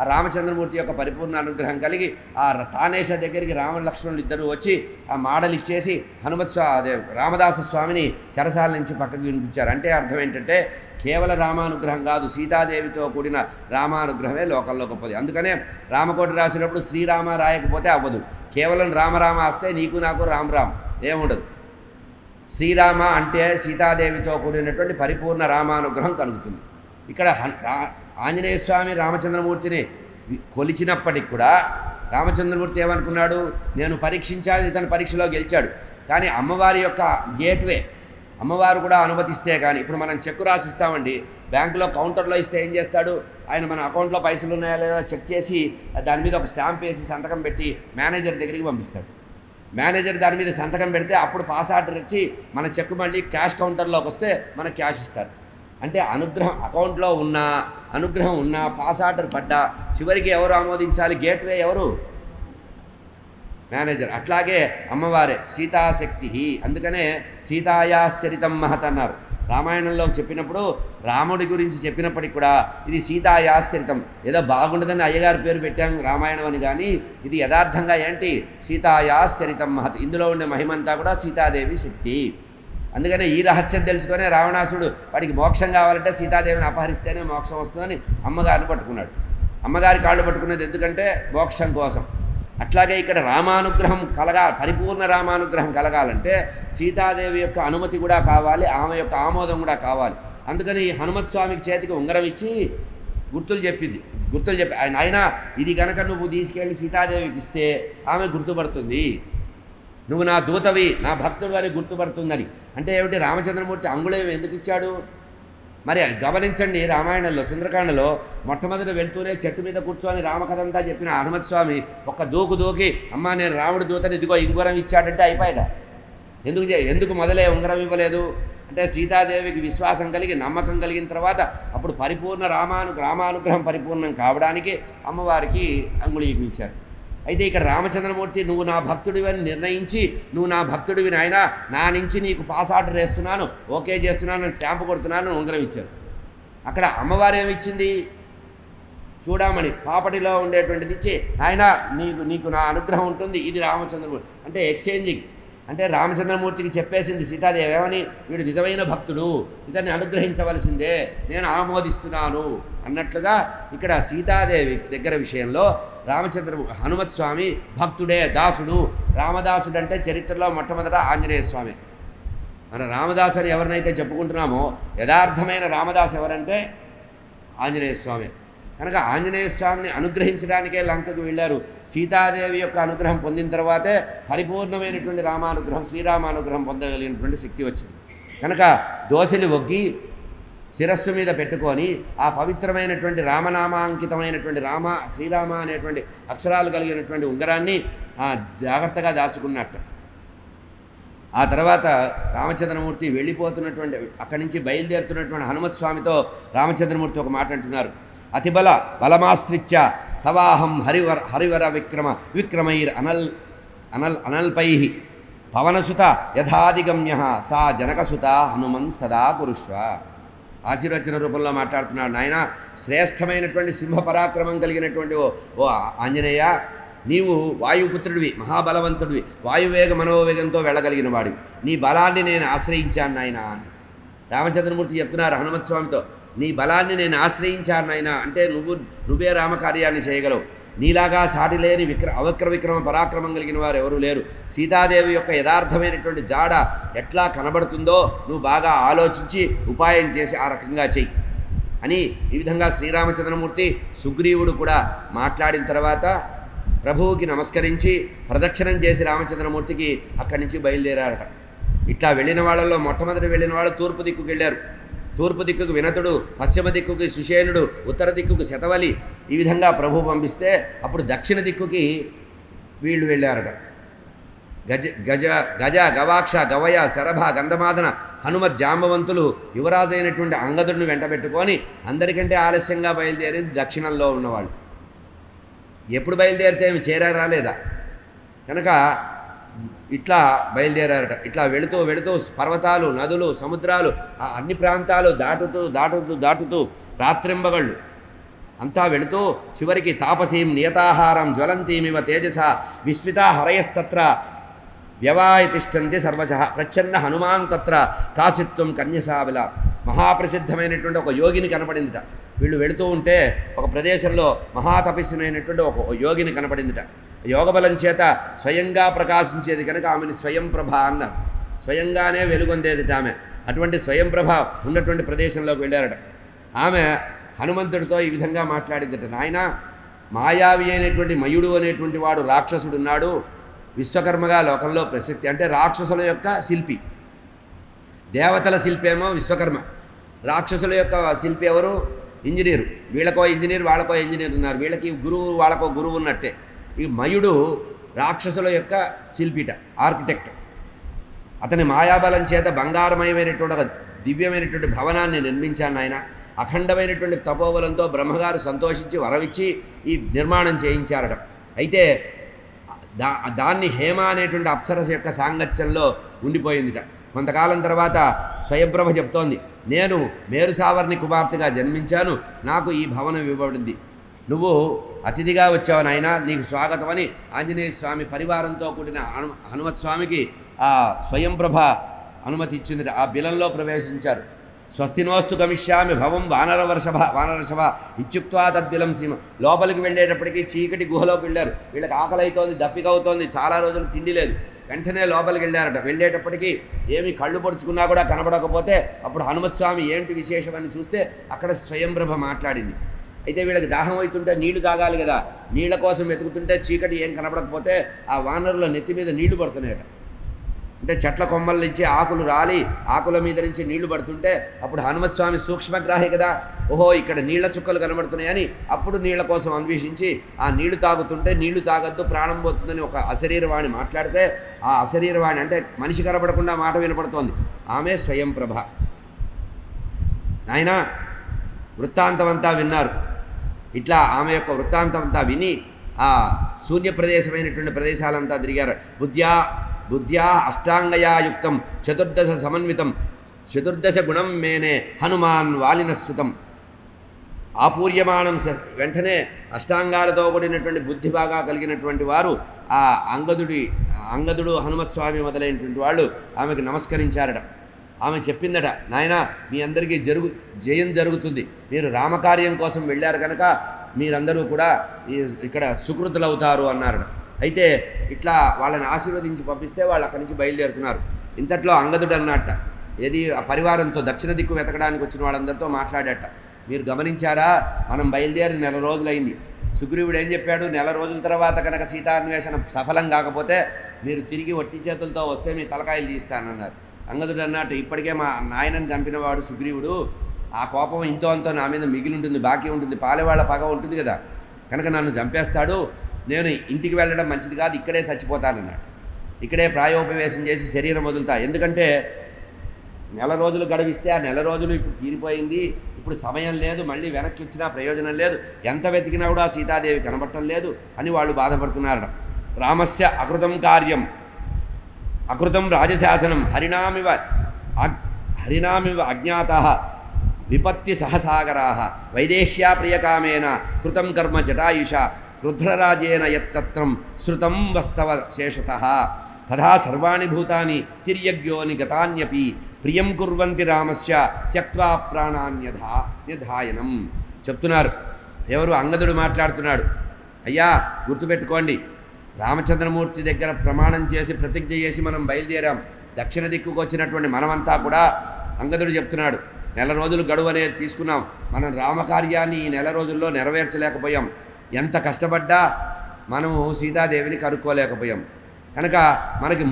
ఆ రామచంద్రమూర్తి యొక్క పరిపూర్ణ అనుగ్రహం కలిగి ఆ తానేశ దగ్గరికి రామ లక్ష్మణులు ఇద్దరు వచ్చి ఆ మాడలు ఇచ్చేసి హనుమత్ అదే రామదాస స్వామిని చెరసాల నుంచి పక్కకు వినిపించారు. అంటే అర్థం ఏంటంటే కేవల రామానుగ్రహం కాదు సీతాదేవితో కూడిన రామానుగ్రహమే లోకంలో గొప్పది. అందుకనే రామకోటి రాసినప్పుడు శ్రీరామ రాయకపోతే అవ్వదు. కేవలం రామరామ వస్తే నీకు నాకు రామ్ రామ్ ఏముండదు శ్రీరామ అంటే సీతాదేవితో కూడినటువంటి పరిపూర్ణ రామానుగ్రహం కలుగుతుంది. ఇక్కడ ఆంజనేయ స్వామి రామచంద్రమూర్తిని కొలిచినప్పటికి కూడా రామచంద్రమూర్తి ఏమనుకున్నాడు? నేను పరీక్షించాలి తన పరీక్షలో గెలిచాడు. కానీ అమ్మవారి యొక్క గేట్వే. అమ్మవారు కూడా అనుమతిస్తే కానీ ఇప్పుడు మనం చెక్కు రాసిస్తామండి. బ్యాంకులో కౌంటర్లో ఇస్తే ఏం చేస్తాడు? ఆయన మన అకౌంట్లో పైసలు ఉన్నాయా లేదా చెక్ చేసి దాని మీద ఒక స్టాంప్ వేసి సంతకం పెట్టి మేనేజర్ దగ్గరికి పంపిస్తాడు. మేనేజర్ దాని మీద సంతకం పెడితే అప్పుడు పాస్ ఆర్డర్ ఇచ్చి మన చెక్ మళ్ళీ క్యాష్ కౌంటర్లోకి వస్తే మనకు క్యాష్ ఇస్తారు. అంటే అనుగ్రహం అకౌంట్లో ఉన్న అనుగ్రహం ఉన్న పాస్ ఆర్డర్ పడ్డా చివరికి ఎవరు ఆమోదించాలి? గేట్వే ఎవరు? మేనేజర్. అట్లాగే అమ్మవారే సీతాశక్తి. అందుకనే సీతాయాశ్చరితం మహత్ అన్నారు. రామాయణంలో చెప్పినప్పుడు రాముడి గురించి చెప్పినప్పటికి కూడా ఇది సీతాయాశ్చరితం. ఏదో బాగుండదని అయ్యగారి పేరు పెట్టాం రామాయణం అని కానీ ఇది యథార్థంగా ఏంటి? సీతాయాశ్చరితం మహత్. ఇందులో ఉండే మహిమంతా కూడా సీతాదేవి శక్తి. అందుకనే ఈ రహస్యం తెలుసుకునే రావణాసుడు వాడికి మోక్షం కావాలంటే సీతాదేవిని అపహరిస్తేనే మోక్షం వస్తుందని అమ్మగారిని పట్టుకున్నాడు. అమ్మగారి కాళ్ళు పట్టుకునేది ఎందుకంటే మోక్షం కోసం. అట్లాగే ఇక్కడ రామానుగ్రహం కలగా పరిపూర్ణ రామానుగ్రహం కలగాలంటే సీతాదేవి యొక్క అనుమతి కూడా కావాలి ఆమె యొక్క ఆమోదం కూడా కావాలి. అందుకని ఈ హనుమత్ స్వామికి చేతికి ఉంగరం ఇచ్చి గుర్తులు చెప్పింది. గుర్తులు చెప్పి ఆయన ఆయన ఇది గనక నువ్వు తీసుకెళ్ళి సీతాదేవికి ఇస్తే ఆమె గుర్తుపడుతుంది. నువ్వు నా దూతవి నా భక్తుడు అని గుర్తుపడుతుందని. అంటే ఏమిటి? రామచంద్రమూర్తి అంగుళం ఎందుకు ఇచ్చాడు? మరి గమనించండి రామాయణంలో సుందరకాండలో మొట్టమొదటి వెళ్తూనే చెట్టు మీద కూర్చొని రామకథ అంతా చెప్పిన హనుమత్ స్వామి ఒక్క దూకు దూకి అమ్మా నేను రాముడు దూతని ఇదిగో ఇంగురం ఇచ్చాడంటే అయిపోయాడా ఎందుకు చే- ఎందుకు మొదలే ఉంగరం ఇవ్వలేదు? అంటే సీతాదేవికి విశ్వాసం కలిగి నమ్మకం కలిగిన తర్వాత అప్పుడు పరిపూర్ణ రామాను రామానుగ్రహం పరిపూర్ణం కావడానికి అమ్మవారికి అంగుళీకి ఇచ్చారు అయితే ఇక్కడ రామచంద్రమూర్తి నువ్వు నా భక్తుడివి అని నిర్ణయించి నువ్వు నా భక్తుడివి నాయన నా నుంచి నీకు పాస్ ఆర్డర్ వేస్తున్నాను ఓకే చేస్తున్నాను స్టాంప్ స్టాంపు కొడుతున్నాను ఉంగరం ఇచ్చారు. అక్కడ అమ్మవారు ఏమిచ్చింది? చూడమని పాపటిలో ఉండేటువంటిది ఇచ్చి ఆయన నీకు నీకు నా అనుగ్రహం ఉంటుంది ఇది రామచంద్రమూర్తి. అంటే ఎక్స్చేంజింగ్ అంటే రామచంద్రమూర్తికి చెప్పేసింది సీతాదేవి ఏమని? వీడు నిజమైన భక్తుడు. ఇతన్ని అనుగ్రహించవలసిందే. నేను ఆమోదిస్తున్నాను. అన్నట్లుగా ఇక్కడ సీతాదేవి దగ్గర విషయంలో రామచంద్ర హనుమత్ స్వామి భక్తుడే దాసుడు. రామదాసుడు అంటే చరిత్రలో మొట్టమొదట ఆంజనేయ స్వామి. మన రామదాసు అని ఎవరినైతే చెప్పుకుంటున్నామో యథార్థమైన రామదాసు ఎవరంటే ఆంజనేయ స్వామి. కనుక ఆంజనేయ స్వామిని అనుగ్రహించడానికే లంకకు వెళ్ళారు. సీతాదేవి యొక్క అనుగ్రహం పొందిన తర్వాతే పరిపూర్ణమైనటువంటి రామానుగ్రహం శ్రీరామానుగ్రహం పొందగలిగినటువంటి శక్తి వచ్చింది. కనుక దోశలు ఒగ్గి శిరస్సు మీద పెట్టుకొని ఆ పవిత్రమైనటువంటి రామనామాంకితమైనటువంటి రామ శ్రీరామ అనేటువంటి అక్షరాలు కలిగినటువంటి ఉంగరాన్ని జాగ్రత్తగా దాచుకున్నట్టు. ఆ తర్వాత రామచంద్రమూర్తి వెళ్ళిపోతున్నటువంటి అక్కడి నుంచి బయలుదేరుతున్నటువంటి హనుమత్ స్వామితో రామచంద్రమూర్తి ఒక మాట అంటున్నారు. అతిబల బలమాశ్రిత్య తవాహం హరివర హరివర విక్రమ విక్రమైర్ అనల్ అనల్ అనల్పై పవనసుత యథాదిగమ్య సా జనకసుత హనుమన్ తదా కురుష్వ ఆశీర్వచన రూపంలో మాట్లాడుతున్నాడు నాయన శ్రేష్టమైనటువంటి సింహ పరాక్రమం కలిగినటువంటి ఓ ఓ ఆంజనేయ నీవు వాయుపుత్రుడివి మహాబలవంతుడివి వాయువేగ మనోవేగంతో వెళ్ళగలిగిన వాడివి నీ బలాన్ని నేను ఆశ్రయించాను నాయన రామచంద్రమూర్తి చెప్తున్నారు హనుమత్ స్వామితో నీ బలాన్ని నేను ఆశ్రయించాను నాయన. అంటే నువ్వు నువ్వే రామకార్యాన్ని చేయగలవు. నీలాగా సాటి లేని విక్ర అవక్ర విక్రమ పరాక్రమం కలిగిన వారు ఎవరూ లేరు. సీతాదేవి యొక్క యథార్థమైనటువంటి జాడ ఎట్లా కనబడుతుందో నువ్వు బాగా ఆలోచించి ఉపాయం చేసి ఆ రకంగా చెయ్యి అని ఈ విధంగా శ్రీరామచంద్రమూర్తి సుగ్రీవుడు కూడా మాట్లాడిన తర్వాత ప్రభువుకి నమస్కరించి ప్రదక్షిణం చేసి రామచంద్రమూర్తికి అక్కడి నుంచి బయలుదేరారట. ఇట్లా వెళ్ళిన వాళ్ళలో మొట్టమొదటి వెళ్ళిన వాళ్ళు తూర్పు దిక్కుకు వెళ్ళారు తూర్పు దిక్కుకు వినతుడు పశ్చిమ దిక్కుకి సుశేలుడు ఉత్తర దిక్కుకు శతవలి ఈ విధంగా ప్రభు పంపిస్తే అప్పుడు దక్షిణ దిక్కుకి వీళ్ళు వెళ్ళారట. గజ గజ గజ గవాక్ష గవయ శరభ గంధమాదన హనుమత్ జాంబవంతులు యువరాజైనటువంటి అంగదుడిని వెంటబెట్టుకొని అందరికంటే ఆలస్యంగా బయలుదేరింది దక్షిణంలో ఉన్నవాళ్ళు. ఎప్పుడు బయలుదేరితే ఏమి చేరారా లేదా? కనుక ఇట్లా బయలుదేరారట. ఇట్లా వెళుతూ వెళుతూ పర్వతాలు నదులు సముద్రాలు ఆ అన్ని ప్రాంతాలు దాటుతూ దాటుతూ దాటుతూ రాత్రింబగళ్ళు. అంతా వెళుతూ చివరికి తాపసీం నియతాహారం జ్వలంతీమివ తేజస విస్మిత హరయస్తత్ర వ్యవాయ తిష్టంతి సర్వశ ప్రచ్ఛన్న హనుమాన్ తత్ర కాసిత్వం కన్యసావిల మహాప్రసిద్ధమైనటువంటి ఒక యోగిని కనపడిందిట. వీళ్ళు వెళుతూ ఉంటే ఒక ప్రదేశంలో మహాతపస్సునైనటువంటి ఒక యోగిని కనపడిందిట. యోగబలం చేత స్వయంగా ప్రకాశించేది కనుక ఆమెను స్వయం ప్రభ అన్నారు. స్వయంగానే వెలుగొందేదిట ఆమె. అటువంటి స్వయం ప్రభ ఉన్నటువంటి ప్రదేశంలోకి వెళ్ళారట. ఆమె హనుమంతుడితో ఈ విధంగా మాట్లాడిందట. నాయన మాయావి అయినటువంటి మయుడు అనేటువంటి వాడు రాక్షసుడు ఉన్నాడు విశ్వకర్మగా లోకంలో ప్రసిద్ధి అంటే రాక్షసుల యొక్క శిల్పి. దేవతల శిల్పేమో విశ్వకర్మ. రాక్షసుల యొక్క శిల్పి ఎవరు? ఇంజనీరు. వీళ్ళకో ఇంజనీర్ వాళ్ళకో ఇంజనీర్ ఉన్నారు. వీళ్ళకి గురువు వాళ్ళకో గురువు ఉన్నట్టే. ఈ మయుడు రాక్షసుల యొక్క శిల్పిట ఆర్కిటెక్ట్. అతని మాయాబలం చేత బంగారమయమైనటువంటి ఒక దివ్యమైనటువంటి భవనాన్ని నిర్మించాను ఆయన. అఖండమైనటువంటి తపోబలంతో బ్రహ్మగారు సంతోషించి వరవిచ్చి ఈ నిర్మాణం చేయించారట. అయితే దా దాన్ని హేమ అనేటువంటి అప్సరస యొక్క సాంగత్యంలో ఉండిపోయిందిట. కొంతకాలం తర్వాత స్వయంప్రభ చెప్తోంది నేను మేరుసావర్ని కుమార్తెగా జన్మించాను నాకు ఈ భవనం ఇవ్వబడింది. నువ్వు అతిథిగా వచ్చావు నాయన నీకు స్వాగతమని ఆంజనేయ స్వామి పరివారంతో కూడిన హను హనుమత్ స్వామికి ఆ స్వయంప్రభ అనుమతి ఇచ్చింది ఆ బిలంలో ప్రవేశించారు. స్వస్తినోస్తు గమిష్యామి భవం వానర వర్షభ వానరషభ తద్బిలం సీమ లోపలికి వెళ్ళేటప్పటికి చీకటి గుహలోకి వెళ్ళారు. వీళ్ళకి ఆకలి అవుతోంది దప్పిక అవుతోంది చాలా రోజులు తిండి లేదు. వెంటనే లోపలికి వెళ్ళారట. వెళ్ళేటప్పటికి ఏమి కళ్ళు పొడుచుకున్నా కూడా కనబడకపోతే అప్పుడు హనుమత్ స్వామి ఏంటి విశేషమని చూస్తే అక్కడ స్వయంప్రభ మాట్లాడింది. అయితే వీళ్ళకి దాహం అవుతుంటే నీళ్ళు తాగాలి కదా. నీళ్ళ కోసం వెతుకుతుంటే చీకటి ఏం కనపడకపోతే ఆ వానరుల నెత్తి మీద నీళ్ళు పడుతున్నాయట. అంటే చెట్ల కొమ్మల నుంచి ఆకులు రాలి ఆకుల మీద నుంచి నీళ్ళు పడుతుంటే అప్పుడు హనుమత్స్వామి సూక్ష్మగ్రాహి కదా. ఓహో ఇక్కడ నీళ్ళ చుక్కలు కనబడుతున్నాయని అప్పుడు నీళ్ళ కోసం అన్వేషించి ఆ నీళ్ళు తాగుతుంటే నీళ్ళు తాగద్దు ప్రాణం పోతుందని ఒక అశరీరవాణి మాట్లాడితే ఆ అశరీరవాణి అంటే మనిషి కనబడకుండా మాట వినపడుతోంది. ఆమె స్వయం ప్రభ. నాయన వృత్తాంతమంతా విన్నారు. ఇట్లా ఆమె యొక్క వృత్తాంతమంతా విని ఆ శూన్య ప్రదేశమైనటువంటి ప్రదేశాలంతా తిరిగారు. బుద్ధ్యా బుద్ధ్యా అష్టాంగయాయుక్తం చతుర్దశ సమన్వితం. చతుర్దశ గుణం మేనే హనుమాన్ వాలినశ్రుతం ఆపూర్యమాణం వెంటనే అష్టాంగాలతో కూడినటువంటి బుద్ధి బాగా కలిగినటువంటి వారు ఆ అంగదుడి అంగదుడు హనుమత్స్వామి మొదలైనటువంటి వాళ్ళు ఆమెకు నమస్కరించారట. ఆమె చెప్పిందట నాయన మీ అందరికీ జరుగు జయం జరుగుతుంది. మీరు రామకార్యం కోసం వెళ్ళారు కనుక మీరందరూ కూడా ఈ- ఇక్కడ సుకృతులవుతారు అన్నారట. అయితే ఇట్లా వాళ్ళని ఆశీర్వదించి పంపిస్తే వాళ్ళు అక్కడి నుంచి బయలుదేరుతున్నారు. ఇంతట్లో అంగదుడు అన్నట్ట ఏది? ఆ పరివారంతో దక్షిణ దిక్కు వెతకడానికి వచ్చిన వాళ్ళందరితో మాట్లాడట మీరు గమనించారా? మనం బయలుదేరి నెల రోజులైంది. సుగ్రీవుడు ఏం చెప్పాడు? నెల రోజుల తర్వాత కనుక సీతాన్వేషణ సఫలం కాకపోతే మీరు తిరిగి ఒట్టి చేతులతో వస్తే మీ తలకాయలు తీస్తానన్నారు. అంగదుడు అన్నట్టు ఇప్పటికే మా నాయనని చంపినవాడు సుగ్రీవుడు. ఆ కోపం ఇంతో అంతో నా మీద మిగిలి ఉంటుంది బాకీ ఉంటుంది పాలెవాళ్ళ పగ ఉంటుంది కదా. కనుక నన్ను చంపేస్తాడు. నేను ఇంటికి వెళ్ళడం మంచిది కాదు ఇక్కడే చచ్చిపోతానన్నాడు. ఇక్కడే ప్రాయోపవేశం చేసి శరీరం వదులుతా. ఎందుకంటే నెల రోజులు గడవిస్తే ఆ నెల రోజులు ఇప్పుడు తీరిపోయింది. ఇప్పుడు సమయం లేదు మళ్ళీ వెనక్కి వచ్చినా ప్రయోజనం లేదు. ఎంత వెతికినా కూడా సీతాదేవి కనబడటం లేదు అని వాళ్ళు బాధపడుతున్నారట. రామస్య అకృతం కార్యం అకృతం రాజశాసనం హరినామివ హరినామివ అజ్ఞాత విపత్తి సహసాగరా వైదేహ్యా ప్రియకామేన కృతం కర్మ జటాయుష రుద్రరాజేన యత్తత్రం శృతం వస్తవ శేషత. తథా సర్వాణి భూతాని తిర్యగ్యోని గతాన్యపి ప్రియం కుర్వంతి రామస్య త్యక్వా ప్రాణాన్యధా నిధాయనం చెప్తున్నారు. ఎవరు అంగదుడు మాట్లాడుతున్నాడు. అయ్యా గుర్తుపెట్టుకోండి. రామచంద్రమూర్తి దగ్గర ప్రమాణం చేసి ప్రతిజ్ఞ చేసి మనం బయలుదేరాం. దక్షిణ దిక్కుకు వచ్చినటువంటి మనమంతా కూడా అంగదుడు చెప్తున్నాడు. నెల రోజులు గడువు అనేది తీసుకున్నాం. మనం రామకార్యాన్ని ఈ నెల రోజుల్లో నెరవేర్చలేకపోయాం. ఎంత కష్టపడ్డా మనము సీతాదేవిని కనుక్కోలేకపోయాం. కనుక మనకి